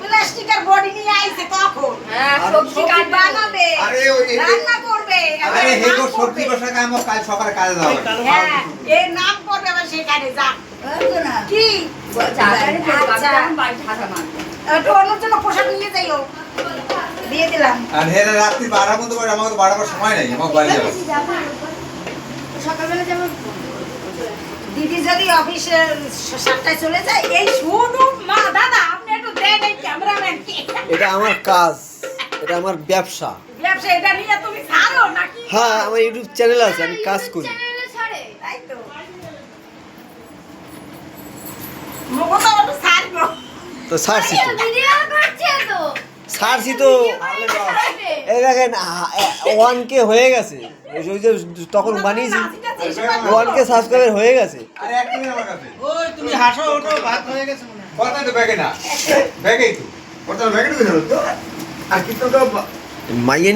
প্লাস্টিকের বডি নিয়ে আইছে কখন? হ্যাঁ সবজি সবজি বানাবে আরে ওই রান্না করবে আরে আবার হেগো সবজি করবে। বসাকে কাল সকালে কাজে যাওয়া হ্যাঁ এর নাম করবে আবার সেখানে যা। কি? আচ্ছা। নিয়ে যাইও। দিয়ে দিলাম। আর হেরে রাত্রি বারোটার মধ্যে আমাকে তো সময় নেই আমার বাড়ি যাবে। সকালবেলা যেমন দিদি যদি অফিসে সাতটায় চলে যায় এই শুধু মা দাদা আপনি একটু দেন এই এটা আমার কাজ এটা আমার ব্যবসা। ব্যবসা এটা নিয়ে তুমি ছাড়ো নাকি? হ্যাঁ আমার ইউটিউব চ্যানেল আছে আমি কাজ করি। তাই তো। মুখো তো একটু ছাড়বো। তো ছাড়ছি তো। ছাড়ছি তো। এই দেখেন ওয়ান কে হয়ে গেছে। ওই যে- তখন বানিয়েছি ওয়ান কে সাবস্ক্রাইবার হয়ে গেছে। আরে এক মিনিট আমার কাছে। ওই তুমি হাসো ওঠো ভাত হয়ে গেছে কথা তো ব্যাগে না। ব্যাগেই তো। ওটা ব্যাগে ঢুকে তো। আর কিন্তু তো মাইয়ে